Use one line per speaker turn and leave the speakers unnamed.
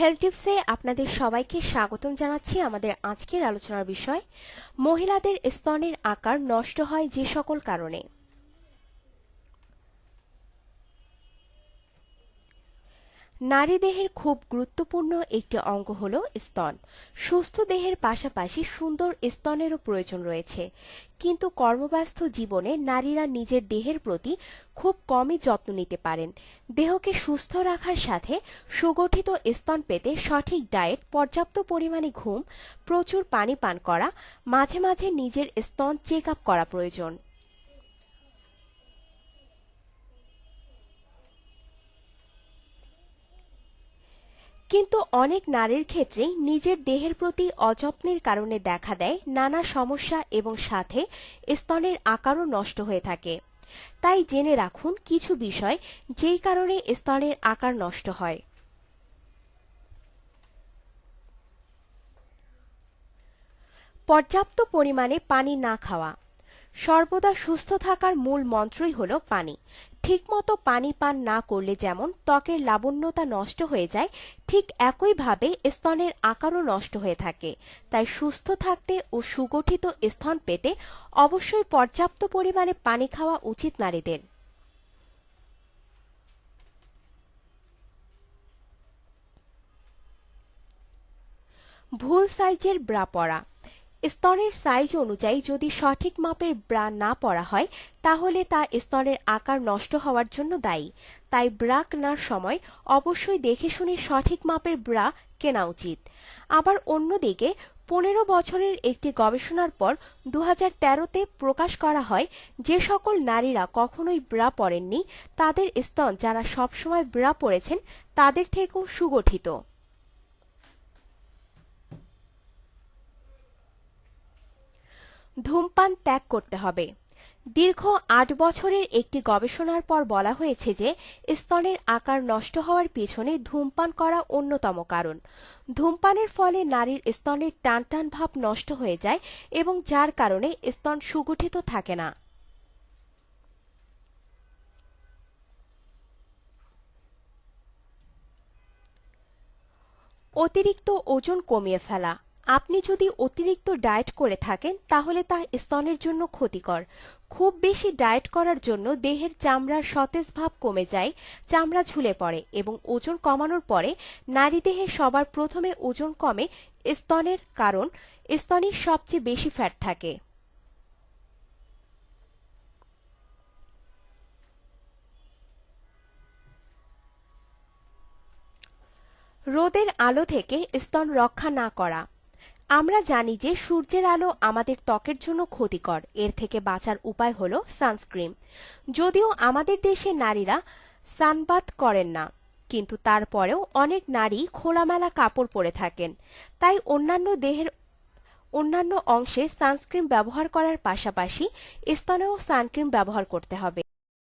Health টিপসে আপনাদের সবাইকে স্বাগতম জানাচ্ছি আমাদের আজকের আলোচনার বিষয়। মহিলাদের স্তনের আকার নষ্ট হয় যে সকল কারণে। নারী দেহের খুব গুরুত্বপূর্ণ একটি অঙ্গ হল স্তন। সুস্থ দেহের পাশাপাশি সুন্দর স্তনেরও প্রয়োজন রয়েছে। কিন্তু কর্মব্যস্ত জীবনে নারীরা নিজের দেহের প্রতি খুব কমই যত্ন নিতে পারেন। দেহকে সুস্থ রাখার সাথে সুগঠিত স্তন পেতে সঠিক ডায়েট, পর্যাপ্ত পরিমাণে ঘুম, প্রচুর পানি পান করা, মাঝে মাঝে নিজের স্তন চেক আপ করা প্রয়োজন। কিন্তু অনেক নারীর ক্ষেত্রেই নিজের দেহের প্রতি অযত্নের কারণে দেখা দেয় নানা সমস্যা এবং সাথে স্তনের আকারও নষ্ট হয়ে থাকে। তাই জেনে রাখুন কিছু বিষয় যেই কারণে স্তনের আকার নষ্ট হয়। পর্যাপ্ত পরিমাণে পানি না খাওয়া। সর্বদা সুস্থ থাকার মূল মন্ত্রই হল পানি। ঠিকমতো পানি পান না করলে যেমন ত্বকের লাবণ্যতা নষ্ট হয়ে যায়, ঠিক একইভাবে স্তনের আকারও নষ্ট হয়ে থাকে। তাই সুস্থ থাকতে ও সুগঠিত স্তন পেতে অবশ্যই পর্যাপ্ত পরিমাণে পানি খাওয়া উচিত নারীদের। ভুল সাইজের ব্রা পরা। স্তনের সাইজ অনুযায়ী যদি সঠিক মাপের ব্রা না পরা হয়, তাহলে তা স্তনের আকার নষ্ট হওয়ার জন্য দায়ী। তাই ব্রা কেনার সময় অবশ্যই দেখে শুনে সঠিক মাপের ব্রা কেনা উচিত। আবার অন্যদিকে, পনেরো বছরের একটি গবেষণার পর দু তেরোতে প্রকাশ করা হয়, যে সকল নারীরা কখনোই ব্রা পরেননি, তাদের স্তন যারা সবসময় ব্রা পরেছেন, তাদের থেকেও সুগঠিত। ধূমপান ত্যাগ করতে হবে। দীর্ঘ আট বছরের একটি গবেষণার পর বলা হয়েছে যে, স্তনের আকার নষ্ট হওয়ার পিছনে ধূমপান করা অন্যতম কারণ। ধূমপানের ফলে নারীর স্তনের টান টান ভাব নষ্ট হয়ে যায় এবং যার কারণে স্তন সুগঠিত থাকে না। অতিরিক্ত ওজন কমিয়ে ফেলা। আপনি যদি অতিরিক্ত ডায়েট করে থাকেন, তাহলে তা স্তনের জন্য ক্ষতিকর। খুব বেশি ডায়েট করার জন্য দেহের চামড়ার সতেজ ভাব কমে যায়, চামড়া ঝুলে পড়ে এবং ওজন কমানোর পরে নারী দেহে সবার প্রথমে ওজন কমে স্তনের, কারণ স্তনের সবচেয়ে বেশি ফ্যাট থাকে। রোদের আলো থেকে স্তন রক্ষা না করা। আমরা জানি যে সূর্যের আলো আমাদের ত্বকের জন্য ক্ষতিকর। এর থেকে বাঁচার উপায় হলো সানস্ক্রিন। যদিও আমাদের দেশে নারীরা সানবাত করেন না, কিন্তু তারপরেও অনেক নারী খোলামেলা কাপড় পরে থাকেন। তাই অন্যান্য দেহের অন্যান্য অংশে সানস্ক্রিন ব্যবহার করার পাশাপাশি স্তনেও সানক্রিম ব্যবহার করতে হবে।